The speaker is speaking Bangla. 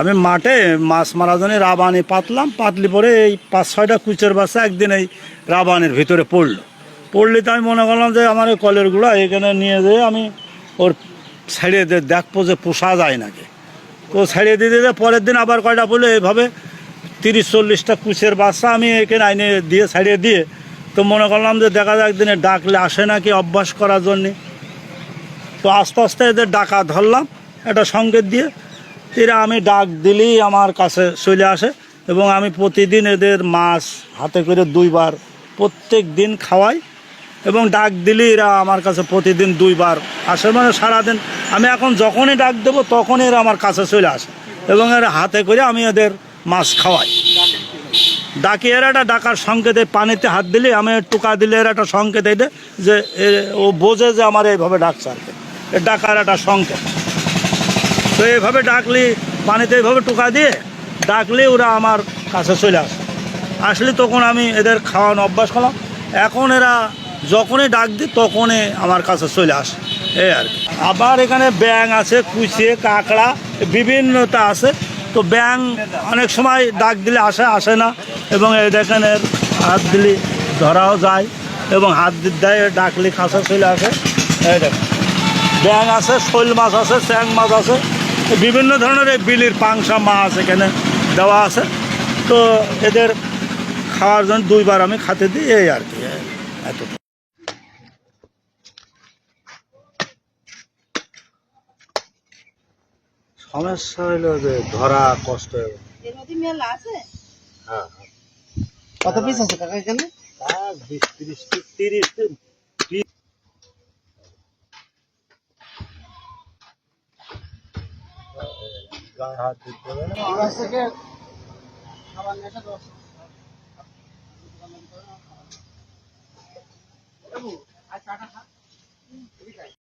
আমি মাঠে মাছ মারার জন্য রাবানি পাতলাম, পাতলি পরে এই পাঁচ ছয়টা কুচের বাচ্চা একদিন এই রাবানের ভিতরে পড়ল। পড়লে তো আমি মনে করলাম যে আমার কলের গুঁড়া এখানে নিয়ে যেয়ে আমি ওর দিয়ে দেখব যে পোষা যায় নাকি। তো ছাড়িয়ে দিয়ে দিয়ে পরের দিন আবার কয়টা পড়ল, এইভাবে তিরিশ চল্লিশটা কুচের বাচ্চা আমি এখানে আইনে দিয়ে ছাড়িয়ে দিয়ে তো মনে করলাম যে দেখা যায় একদিনে ডাকলে আসে নাকি অভ্যাস করার জন্যে। তো আস্তে আস্তে এদের ডাকা ধরলাম, একটা সংকেত দিয়ে এরা আমি ডাক দিলেই আমার কাছে চলে আসে এবং আমি প্রতিদিন এদের মাছ হাতে করে দুইবার প্রত্যেক দিন খাওয়াই এবং ডাক দিলেই এরা আমার কাছে প্রতিদিন দুইবার আসে। মানে সারাদিন আমি এখন যখনই ডাক দেবো তখনই এরা আমার কাছে চলে আসে এবং এরা হাতে করে আমি এদের মাছ খাওয়াই। ডাকি এরা একটা ডাকার সংকেত এই পানিতে হাত দিলে আমি টুকা দিলে এর একটা সংকেত এটা যে ও বোঝে যে আমার এইভাবে ডাকছে আর। ডাকার একটা সংকেত। তো এইভাবে ডাকলি, পানিতে এইভাবে টুকা দিয়ে ডাকলে ওরা আমার কাছে চলে আসে। আসলে তখন আমি এদের খাওয়ানো অভ্যাস করলাম। এখন এরা যখনই ডাক দিই তখনই আমার কাছে চলে আসে। এই আর কি। আবার এখানে ব্যাং আছে, কুচে, কাঁকড়া, বিভিন্নতা আছে। তো ব্যাং অনেক সময় ডাক দিলে আসে আসে না। এবং এই দেখেন এর হাত দিলে ধরাও যায় এবং হাত দেয় ডাকলে কাছে চলে আসে। এই দেখেন। ব্যাং আছে, শৈল মাছ আছে চ্যাং মাছ আছে। বিভিন্ন ধরনের এই বিলির পাংসা মাছ এখানে দেওয়া আছে। তো এদের খাওয়ার জন্য দুইবার আমি খাতে দিই এই আর কি এত সমস্যা হলো যে ধরা কষ্ট। এর মধ্যে মেলা আছে? হ্যাঁ। কত পিস আছে কাকা এখানে? তিরিশ তিরিশ গায়ে হাত দিতে হবে। খাবার নেশা দশ